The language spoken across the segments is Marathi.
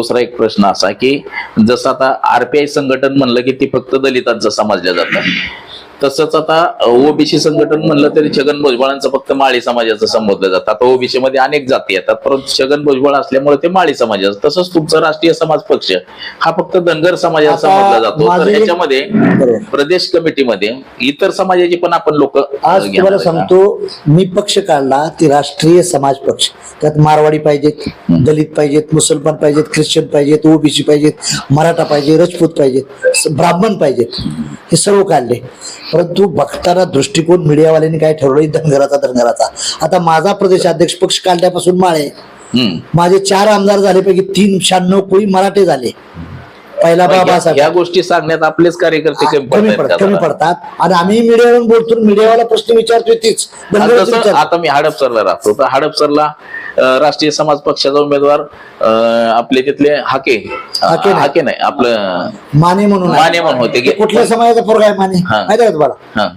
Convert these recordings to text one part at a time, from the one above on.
दुसरा एक प्रश्न असा की जसं आता आरपीआय संघटन म्हणलं की ती फक्त दलितांचं समजलं जातं. तसंच आता ओबीसी संघटन म्हणलं तरी छगन भुजबळांचं फक्त माळी समाजाचं संबोधलं जातं. आता ओबीसी मध्ये अनेक जाती येतात परंतु छगन भुजबळ असल्यामुळे ते माळी समाजाचं. तसंच तुमचा राष्ट्रीय समाज पक्ष हा फक्त धनगर समाजाचा समजला जातो. तर ह्याच्यामध्ये. प्रदेश कमिटीमध्ये इतर समाजाची पण आपण लोक आज तुम्हाला सांगतो मी पक्ष काढला ती राष्ट्रीय समाज पक्ष. त्यात मारवाडी पाहिजेत दलित पाहिजेत मुसलमान पाहिजेत ख्रिश्चन पाहिजेत ओबीसी पाहिजेत मराठा पाहिजे राजपूत पाहिजेत ब्राह्मण पाहिजेत. हे सर्व काढले. परंतु बघताना दृष्टिकोन मीडियावाल्यांनी काय ठरवलं धनगराचा धनगराचा आता माझा प्रदेश अध्यक्ष पक्ष काढल्यापासून माळे. माझे चार आमदार झाले पैकी तीन शहाण्णव कोळी मराठे झाले. पहिला बाबासाहेब या गोष्टी सांगण्यात आपलेच कार्यकर्ते कमी पडतात कमी? पडतात. आणि आम्ही मीडियावरून बोलतो मीडियावाला प्रश्न विचारतोय तीच. आता मी हडपसरला राहतो. तर हडपसरला राष्ट्रीय समाज पक्षाचा उमेदवार आपले तिथले हाके. हाके नाही. हाके नाही आपलं माने म्हणून. माने म्हणून होते. कुठल्या समाजाचा पोरगा आहे माने. माहिती आहे तुम्हाला?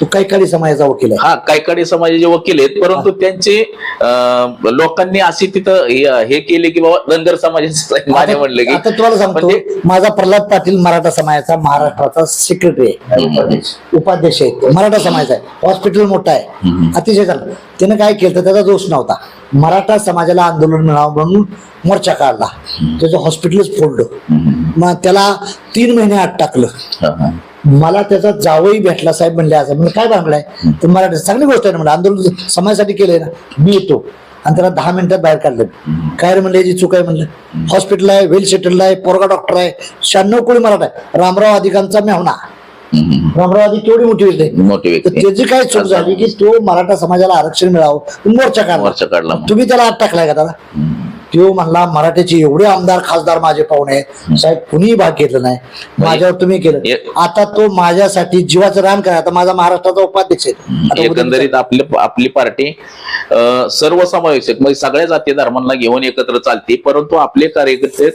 तो कैकाडी समाजाचा वकील आहे. हा कायकाडी समाजाचे वकील आहेत परंतु त्यांचे अं, लोकांनी अशी तिथं हे- हे केले की बाबा धनगर समाजाचे माने म्हणले की. आता तुम्हाला सांगतो म्हणजे- माझा प्रल्हाद पाटील मराठा समाजाचा महाराष्ट्राचा सेक्रेटरी आहे. उपाध्यक्ष? आहे मराठा समाज आहे. हॉस्पिटल मोठा आहे. अतिशय चांगलं. त्यानं काय केलं तर त्याचा दोष नव्हता. मराठा समाजाला आंदोलन मिळावं म्हणून मोर्चा काढला. त्याचं हॉस्पिटलच फोडलं. मग त्याला तीन महिने आत टाकलं. हा, हा. मला त्याचा जावई भेटला साहेब म्हणले असं म्हणजे काय भांगलाय? तर मराठी चांगली गोष्ट आहे ना म्हणलं आंदोलन समाजासाठी केलंय ना मी येतो. आणि त्याला दहा मिनिटात बाहेर काढलं. काय रे म्हणलं याची चूक आहे म्हणलं. हॉस्पिटल आहे वेल सेटल्ड आहे पोरगा डॉक्टर आहे शहाण्णव कोळी मराठा आहे. रामराव अधिकांचा मेहना. रामराव अधिक केवढी मोठी व्यक्ती तर त्याची काय चूक झाली की तो मराठा समाजाला आरक्षण मिळावं मोर्चा काढला. तुम्ही त्याला आत टाकलाय का त्याला? तो म्हणला मराठीचे एवढे आमदार खासदार माझे पाहुणे आहेत. साहेब कुणीही भाग घेतलं नाही. माझ्यावर तुम्ही केलं. आता तो माझ्यासाठी जीवाचं रान करा. आता माझा महाराष्ट्राचा उपाध्यक्ष आहे. एकंदरीत आपली आपली पार्टी सर्वसमावेशक म्हणजे सगळ्या जाती धर्मांना घेऊन एकत्र चालते परंतु आपले कार्यकर्ते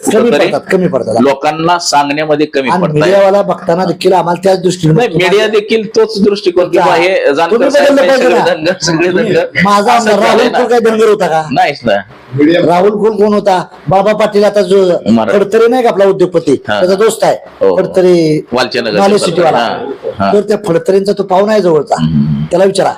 कमी पडतात लोकांना सांगण्यामध्ये कमी पडतात मीडियावाला बघताना देखील आम्हाला त्याच दृष्टीने. मीडिया देखील तोच दृष्टिकोन किंवा हे धनगर माझा धनगर होता का? नाहीच ना. राहुल कुल कोण होता? बाबा पाटील आता जो. खडतरे नाही का आपला उद्योगपती. त्याचा दोस्त आहे. सिटीवाला हा, हा. तर त्या फडतरेंचा तो पाहुणा आहे जवळचा. त्याला विचारा.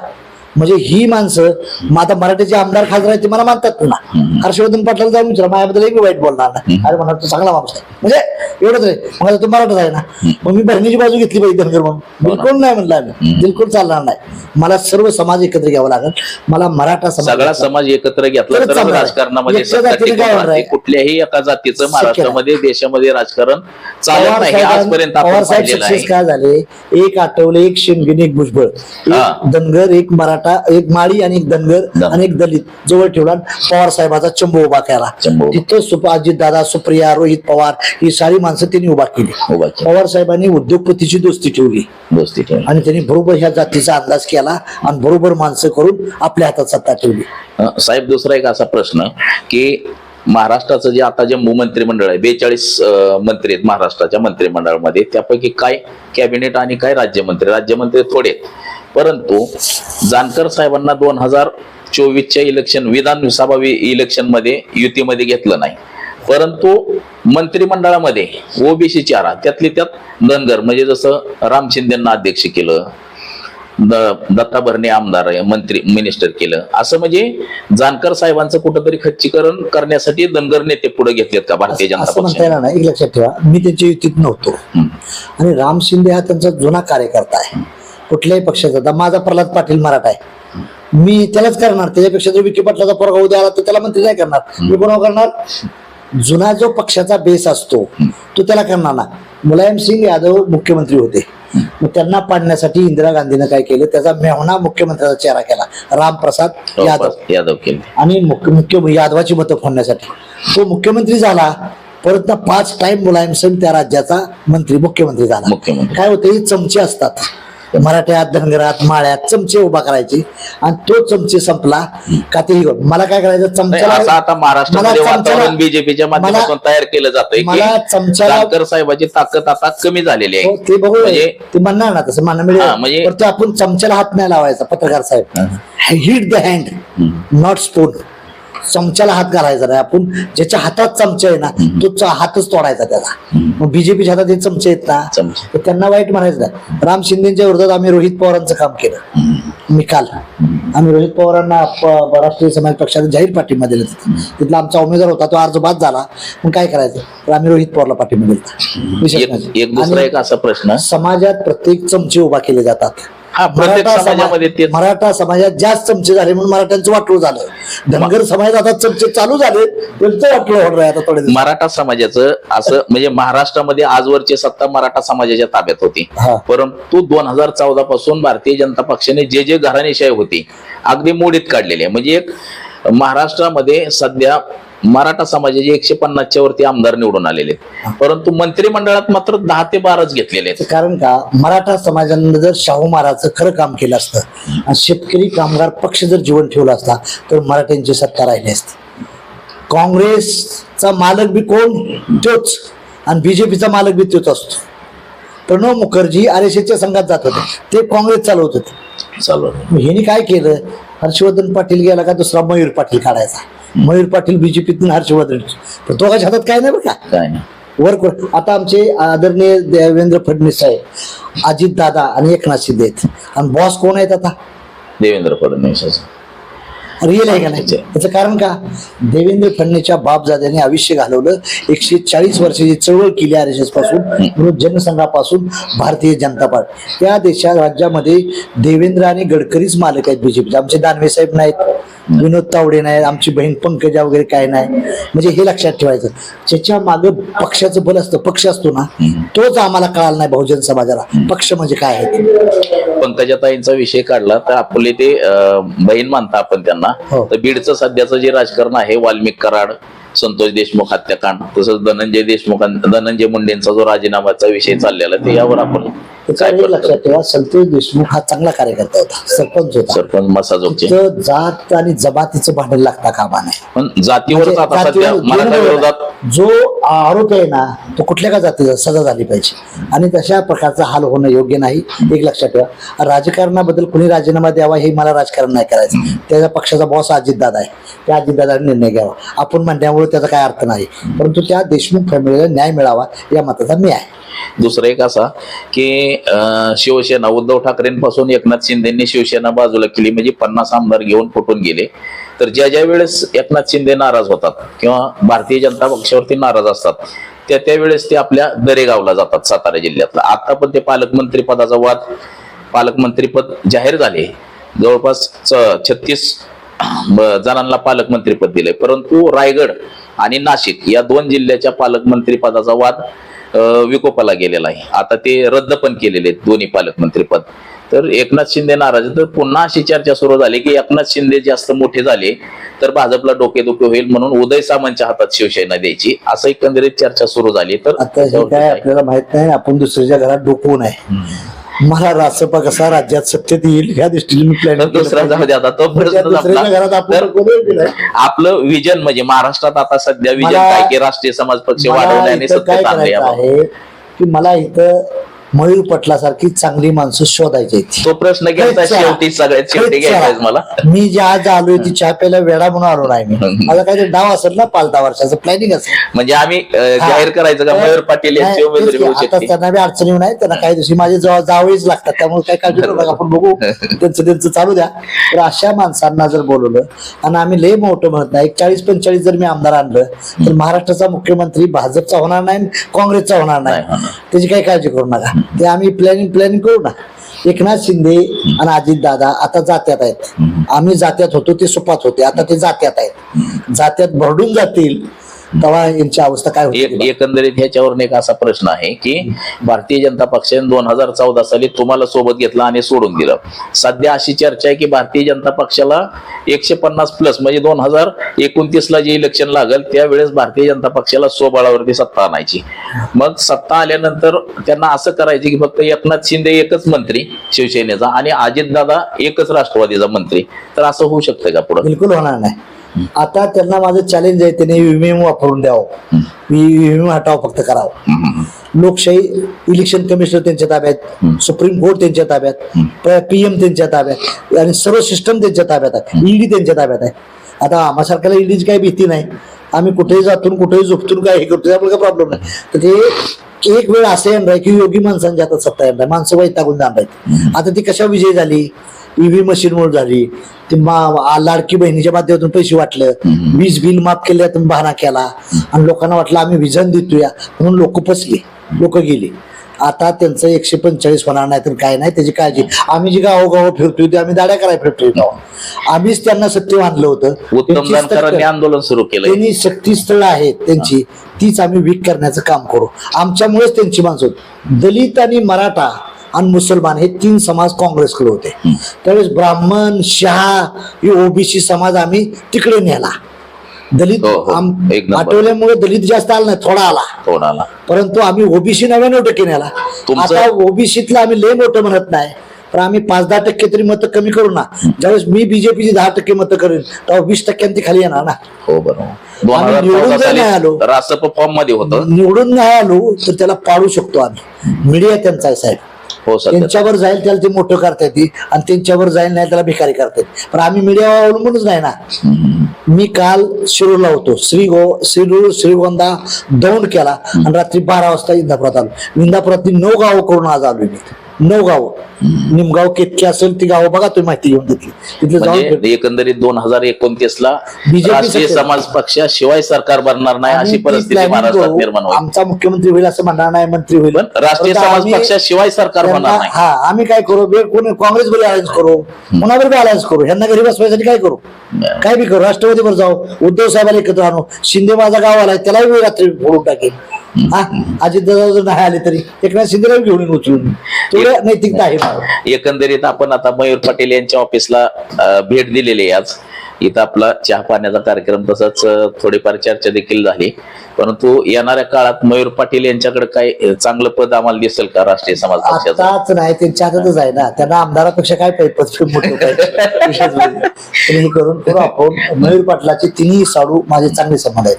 म्हणजे ही माणसं मग आता मराठीचे आमदार खासदार आहेत ते मला मानतात पुन्हा. हर्षवर्धन पाटलाला जाऊन विचारा माझ्याबद्दल एक वाईट बोलणार नाही. अरे म्हणा तो चांगला माणूस आहे. म्हणजे एवढंच रे मग तो मराठाच आहे ना. मग मी बहिणीची बाजू घेतली पाहिजे धनगर म्हणून. बिलकुल नाही म्हणलं आम्ही. बिलकुल चालणार नाही. मला सर्व समाज एकत्र घ्यावा लागेल. मला मराठा सगळा समाज एकत्र घेतला तर. राजकारणामध्ये? कुठल्याही एका जातीचं महाराष्ट्रामध्ये देशामध्ये राजकारण चालत नाही. आजपर्यंत आपण काय झाले? एक आठवले एक शेंगणे एक भुजबळ. हा. एक धनगर एक मराठा एक माळी आणि एक धनगर. आणि एक दलित जवळ ठेवला पवार साहेबाचा चंबू उभा केला. तिथं सुप अजित दादा सुप्रिया रोहित पवार ही सारी माणसं त्यांनी उभा केली. पवार साहेबांनी उद्योगपतीची दोस्ती ठेवली दोस्ती ठेवून. आणि त्यांनी बरोबर ह्या जातीचा अंदाज केला आणि बरोबर माणसं करून आपल्या हातात सत्ता ठेवली साहेब दुसरा एक असा प्रश्न की महाराष्ट्राचं जे आता जे मंत्रिमंडळ आहे बेचाळीस मंत्री आहेत महाराष्ट्राच्या मंत्रिमंडळामध्ये त्यापैकी काय कॅबिनेट आणि काय राज्यमंत्री राज्यमंत्री थोडे आहेत. परंतु जानकर साहेबांना दोन हजार चोवीसच्या इलेक्शन विधानसभा इलेक्शनमध्ये युतीमध्ये घेतलं नाही. परंतु मंत्रिमंडळामध्ये ओबीसी चारा त्यातली त्यात धनगर म्हणजे जसं राम शिंदेना अध्यक्ष केलं दत्ता भरणे आमदार मंत्री मिनिस्टर केलं असं म्हणजे जानकर साहेबांचं कुठंतरी खच्चीकरण करण्यासाठी धनगर नेते पुढे घेतलेत का भारतीय जनता पक्षाने? नाही. एक लक्षात ठेवा. मी त्यांच्या युतीत नव्हतो. आणि राम शिंदे हा त्यांचा जुना कार्यकर्ता आहे. कुठल्याही पक्षाचा. आता माझा प्रल्हाद पाटील मराठा आहे. मी त्यालाच करणार. त्याच्यापेक्षा जर विखे पाटलाचा पोरगा उद्या आला तर त्याला मंत्री नाही करणार. मी कोणावर करणार? जुना जो पक्षाचा बेस असतो तो त्याला करणार ना. मुलायम सिंग यादव मुख्यमंत्री होते. मग त्यांना पाडण्यासाठी इंदिरा गांधीनं काय केलं? त्याचा मेहना मुख्यमंत्र्याचा चेहरा केला. रामप्रसाद यादव. यादव केले. आणि मुख्य मुख्य यादवाची मतं फोडण्यासाठी. तो मुख्यमंत्री झाला परत ना पाच टाइम मुलायम सिंग त्या राज्याचा मंत्री मुख्यमंत्री झाला. काय होतं? चमचे असतात. मराठ्यात धनगरात माळ्यात चमचे उभा करायचे आणि तो चमचे संपला का ते मला काय करायचं? असं आता महाराष्ट्रामध्ये मला चमच्याला- वातावरण बीजेपीच्या माध्यमातून मला- तयार केलं जातंय मला की चमच्याला- जानकर साहेबाची ताकद आता कमी झालेली हो, आहे ते बघू म्हणजे ते म्हणणार ना तसं म्हणणं हा, मिळेल म्हणजे- पण ते आपण चमच्याला हात नाही लावायचा पत्रकार साहेब. Hit the hand not spoon चमच्याला हात घालायचा नाही. आपण ज्याच्या हातात चमचा आहे ना तो हातच तोडायचा त्याला. मग बीजेपीच्या हातात हे चमचे आहेत ना. तर त्यांना वाईट म्हणायचं नाही. राम शिंदेच्या विरोधात आम्ही रोहित पवारांचं काम केलं. मी काल. आम्ही रोहित पवारांना राष्ट्रीय समाज पक्षाने जाहीर पाठिंबा दिला. तिथं. तिथला आमचा उमेदवार होता तो अर्ज बाद झाला. मग काय करायचं? तर आम्ही रोहित पवारला पाठिंबा दिला. असा प्रश्न. समाजात प्रत्येक चमचे उभा केले जातात. प्रत्येक मराठा समाजामध्ये समाज तेच मराठा समाजात जास्त चमचे झाले म्हणून मराठ्यांचं वाटलं झालं धनगर समाजात आता चमचे चालू झाले त्यांचं वाटलं होणार आहे आता थोडे दिवस. मराठा समाजाचं असं म्हणजे महाराष्ट्रामध्ये आजवरची सत्ता मराठा समाजाच्या ताब्यात होती हा. परंतु दोन हजार चौदा पासून भारतीय जनता पक्षाने जे जे घराणेशाही होती अगदी मोडीत काढलेली आहे म्हणजे एक महाराष्ट्रामध्ये सध्या मराठा समाजाचे एकशे पन्नासच्या वरती आमदार निवडून आलेले परंतु मंत्रिमंडळात मात्र दहा ते बाराच घेतलेले आहेत. कारण का? मराठा समाजानं जर शाहू महाराजचं खरं काम केलं असतं आणि शेतकरी कामगार पक्ष जर जीवन ठेवला असता तर मराठ्यांची सत्ता राहिली असती. काँग्रेसचा मालक बी कोण? तोच. आणि बीजेपीचा मालक बी तोच असतो. प्रणव मुखर्जी आर एस एसच्या संघात जात होते. ते काँग्रेस चालवत होते. चालू मग ह्यानी काय केलं? हर्षवर्धन पाटील गेला का? दुसरा मयूर पाटील काढायचा. मयूर पाटील बीजेपीतून हर्षवर्धन. पण दोघांच्या हातात काय नाही बरं का? काय नाही. वर आता आमचे आदरणीय देवेंद्र फडणवीस साहेब अजित दादा आणि एकनाथ शिंदे आहेत. आणि बॉस कोण आहेत आता? देवेंद्र फडणवीस. रिअल आहे का नाही? त्याचं कारण का? देवेंद्र फडणेच्या बापजाद्याने आयुष्य घालवलं. एकशे चाळीस वर्षाची चळवळ केली R S एसपासून जनसंघापासून Bharatiya Janata party. त्या देशा राज्यामध्ये देवेंद्र आणि गडकरीच मालक आहेत बीजेपीचे आमचे दानवे साहेब नाहीत. विनोद तावडे नाहीत. आमची बहीण पंकजा वगैरे काय नाही. म्हणजे हे लक्षात ठेवायचं. ज्याच्या मागं पक्षाचं बल असतं पक्ष असतो ना तोच आम्हाला कळाला नाही बहुजन समाजाला. पक्ष म्हणजे काय आहे? पंकजाताईंचा विषय काढला तर आपले ते बहीण मानता आपण त्यांना. हो. तर बीडचं सध्याचं जे राजकारण आहे वाल्मिक कराड संतोष देशमुख हत्याकांड तसंच धनंजय देशमुख धनंजय मुंडेंचा जो राजीनामाचा विषय चाललेला ते यावर आपण एक लक्षात ठेवा संतोष देशमुख हा चांगला कार्यकर्ता होता सरपंच होता. सरपंच मसाजोगचे. तिथं जात आणि जमातीचं भांडण लागता कामा नाही पण म्हणजे आता सध्या जातीवर मराठा दोन विरोधात जो आरोप आहे ना तो कुठल्या का जातीचा सजा झाली पाहिजे. आणि तशा प्रकारचा हाल होणं योग्य नाही एक लक्षात ठेवा. राजकारणाबद्दल कुणी राजीनामा द्यावा हे मला राजकारण नाही करायचं. त्याच्या पक्षाचा बॉस अजितदादा आहे. त्या अजितदादाने निर्णय घ्यावा. आपण म्हणण्यामुळे त्याचा काय अर्थ नाही. परंतु त्या देशमुख फॅमिलीला न्याय मिळावा या मताचा मी आहे. दुसरं एक असा की शिवसेना उद्धव ठाकरेंपासून एकनाथ शिंदेनी शिवसेना बाजूला केली म्हणजे पन्नास आमदार घेऊन फुटून गेले. तर ज्या ज्या वेळेस एकनाथ शिंदे नाराज होतात किंवा भारतीय जनता पक्षावरती नाराज असतात त्या त्यावेळेस ते आपल्या दरेगावला जातात सातारा जिल्ह्यातला. आता पण ते पालकमंत्री पदाचा वाद पालकमंत्रीपद जाहीर झाले. जवळपास छत्तीस जणांना पालकमंत्रीपद दिले परंतु रायगड आणि नाशिक या दोन जिल्ह्याच्या पालकमंत्री पदाचा वाद विकोपाला गेलेला आहे. आता ते रद्द पण केलेले आहेत दोन्ही पालकमंत्रीपद तर एकनाथ शिंदे नाराज. तर पुन्हा अशी चर्चा सुरू झाली की एकनाथ शिंदे जास्त मोठे झाले तर भाजपला डोकेदुखी होईल म्हणून उदय सामंतच्या हातात शिवसेना द्यायची. असं एकंदरीत चर्चा सुरू झाली. तर आता हे काय आपल्याला माहीत नाही आपण दुसऱ्याच्या घरात डोकवू नये. मला रासपा कसा राज्यात सत्तेत येईल ह्या दृष्टीने मी प्लॅन दुसरा जाऊ दे आता तो प्रश्न दुसऱ्याच्या आपला. घरात तर विजन म्हणजे महाराष्ट्रात आता सध्या विजन मला- काय की राष्ट्रीय समाज पक्ष मला वाढवणे आणि इथं काय सत्तेत करायचं. आहे की मला इथं मयूर पटलासारखी चांगली माणसं शोधायची. तो. प्रश्न घ्यायचा शेवटी सगळ्यात घ्यायचा. मला. मी जे आज आलोय ती चहा प्यायला वेळा म्हणून आलो नाही मी. माझा काहीतरी डाव असेल ना पाच दहा वर्षाचं. प्लॅनिंग असेल. म्हणजे आम्ही. जाहीर करायचं का? मयूर पाटील यांची उमेदवारी मिळू शकते. त्यांना बी अडचणी नाही त्यांना काही दिवशी माझे जवळ जावळीच लागतात. त्यामुळे काही काळजी करू नका. आपण बघू. त्यांचं त्यांचं चालू द्या. तर अशा माणसांना जर बोलवलं आणि आम्ही लय मोठं म्हणत नाही चाळीस पंचेचाळीस जर मी आमदार आणलं तर महाराष्ट्राचा मुख्यमंत्री भाजपचा होणार नाही काँग्रेसचा होणार नाही. त्याची काही काळजी करू नका. ते आम्ही प्लॅनिंग प्लॅनिंग करू ना. एकनाथ शिंदे आणि अजित दादा आता जात्यात आहेत. आम्ही जात्यात होतो ते सुपात होते. आता ते जात्यात आहेत. जात्यात भरडून जातील. तेव्हा यांची अवस्था काय होती एकंदरीत ह्याच्यावर एक असा प्रश्न आहे की भारतीय जनता पक्षाने दोन हजार चौदा साली तुम्हाला सोबत घेतलं आणि सोडून दिलं. सध्या अशी चर्चा आहे की भारतीय जनता पक्षाला एकशे पन्नास प्लस म्हणजे दोन हजार एकोणतीस ला जे इलेक्शन लागेल त्यावेळेस भारतीय जनता पक्षाला स्वबळावरती सत्ता आणायची. मग सत्ता आल्यानंतर त्यांना असं करायचं की फक्त एकनाथ शिंदे एकच मंत्री शिवसेनेचा आणि अजितदादा एकच राष्ट्रवादीचा मंत्री. तर असं होऊ शकतं का पुढे? बिलकुल होणार नाही. आता त्यांना माझं चॅलेंज आहे त्यांनी विमेम वापरून द्यावं. विमेम हटाव फक्त करावं. लोकशाही इलेक्शन कमिशनर त्यांच्या ताब्यात सुप्रीम कोर्ट त्यांच्या ताब्यात पीएम त्यांच्या ताब्यात आणि सर्व सिस्टम त्यांच्या ताब्यात आहे. ईडी त्यांच्या ताब्यात आहे. आता आम्हासारख्याला ईडीची काही भीती नाही. आम्ही कुठेही जातून कुठेही झोपतून काय हे करतो त्यामुळे काही प्रॉब्लेम नाही. तर ते एक वेळ असे येणार आहे की योगी माणसांच्या हातात सत्ता येणार आहे. माणसं वैतागून जाणार आहेत. आता ती कशा विजय झाली? ईव्ही मशीनमुळे झाली. ती मा लाडकी बहिणीच्या माध्यमातून पैसे वाटलं. वीज बिल माफ केल्यातून बहाणा केला. आणि लोकांना वाटलं आम्ही विजन देतोया. म्हणून लोक फसले. लोक गेली. आता त्यांचं एकशे पंचेचाळीस होणार नाही तर काय नाही त्याची काळजी. आम्ही जी गावोगाव फिरतोय ते आम्ही दाड्या करायला फिरतोय गाव आम्हीच त्यांना सत्य मानलं होतं. आंदोलन सुरू केलंय. त्यांनी शक्ती स्थळ आहेत त्यांची. तीच आम्ही वीक करण्याचं काम करू. आमच्यामुळेच त्यांची माणसं होती. दलित आणि मराठा आणि मुसलमान हे तीन समाज काँग्रेसकडे होते. त्यावेळेस ब्राह्मण शहा हे ओबीसी समाज आम्ही तिकडे नेला. दलित हो, हो. आठवल्यामुळे दलित जास्त आला नाही थोडा आला. कोणाला परंतु आम्ही ओबीसी नव्याण्णव टक्के नेला. आता ओबीसीतला आम्ही लय मोठं म्हणत नाही पण आम्ही पाच दहा टक्के तरी मतं कमी करू ना. ज्यावेळेस मी बीजेपीची दहा टक्के मतं करेन तेव्हा वीस टक्क्यांनी खाली येणार ना. हो बरोबर. निवडून जर नाही आलो. फॉर्ममध्ये होतं. निवडून नाही आलो तर त्याला पाडू शकतो आम्ही. मीडिया त्यांचा आहे साहेब. हो सर त्यांच्यावर जाईल त्याला ते मोठं करता येते आणि त्यांच्यावर जाईल नाही त्याला भिकारी करता येते पण आम्ही मीडियावर अवलंबूनच नाही ना. मी काल शिरूरला होतो. श्री गो शिरूर श्रीगोंदा दौंड केला आणि रात्री बारा वाजता इंदापुरात आलो. इंदापुरात नऊ गावं करून आज आलो मी. नऊ गावं निमगाव केतकी असेल ती गावं बघा तुम्ही माहिती घेऊन घेतली. तिथे जाऊन म्हणजे एकंदरीत दोन हजार एकोणतीस ला BJP राष्ट्रीय सत्तेत. समाज पक्षाशिवाय सरकार बनणार नाही अशी ती परिस्थिती planning महाराष्ट्रात करू. निर्माण होईल. आमचा मुख्यमंत्री होईल असं म्हणणार नाही मंत्री होईल. पण राष्ट्रीय परंतु समाज आम्ही पक्षाशिवाय सरकार त्यांना- बनणार नाही. हा आम्ही काय करू? बे कोणी काँग्रेस बरोबर अलायन्स करू? कोणाबरोबर अलायन्स करू? ह्यांना घरी बसवायसाठी काय करू? काय बी करू? राष्ट्रवादीवर जाऊ. उद्धव साहेबांना एकत्र आणू. शिंदे माझा गाव आलाय त्यालाही मी रात्री फोडून टाकेन. हा? अजित दादा जर नाही आले तरी. एकनाथ शिंदेला घेऊन येईन उचलून. नैतिकता आहे. एकंदरीत आपण आता मयूर पाटील यांच्या ऑफिसला भेट दिलेली आहे आज. इथं आपला चहा पाण्याचा कार्यक्रम तसंच थोडीफार चर्चा देखील झाली. परंतु येणाऱ्या काळात मयूर पाटील यांच्याकडे काय चांगलं पद आम्हाला दिसेल का राष्ट्रीय समाज पक्षाचं? नाही त्यांच्या हातातच आहे ना. त्यांना आमदारापेक्षा काय पाहिजे? म्हणजे. करून करू आपण मयूर पाटलाचे तिन्ही साडू माझे चांगले संबंध आहेत.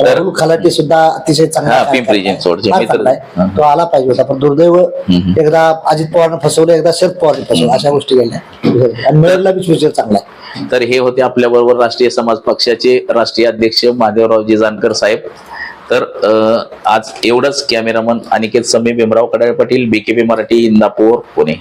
राहुल खलाटे सुद्धा अतिशय चांगला हा, पिंपरी करतात. चिंचवडचे फार मित्र. चांगला आहे. तो आला पाहिजे होता पण दुर्दैव हम्म. एकदा अजित पवारनं फसवलं एकदा शरद पवारने फसवलं अशा गोष्टी घडल्या आणि मयूरला बी चांगला आहे तर हे होते आपल्या बरोबर राष्ट्रीय समाज पक्षाचे राष्ट्रीय अध्यक्ष महादेवरावजी जानकर साहेब तर अं, आज एवढंच कॅमेरामन अनिकेत समी भीमराव कडाळे पाटील बीकेपी मराठी इंदापूर पुणे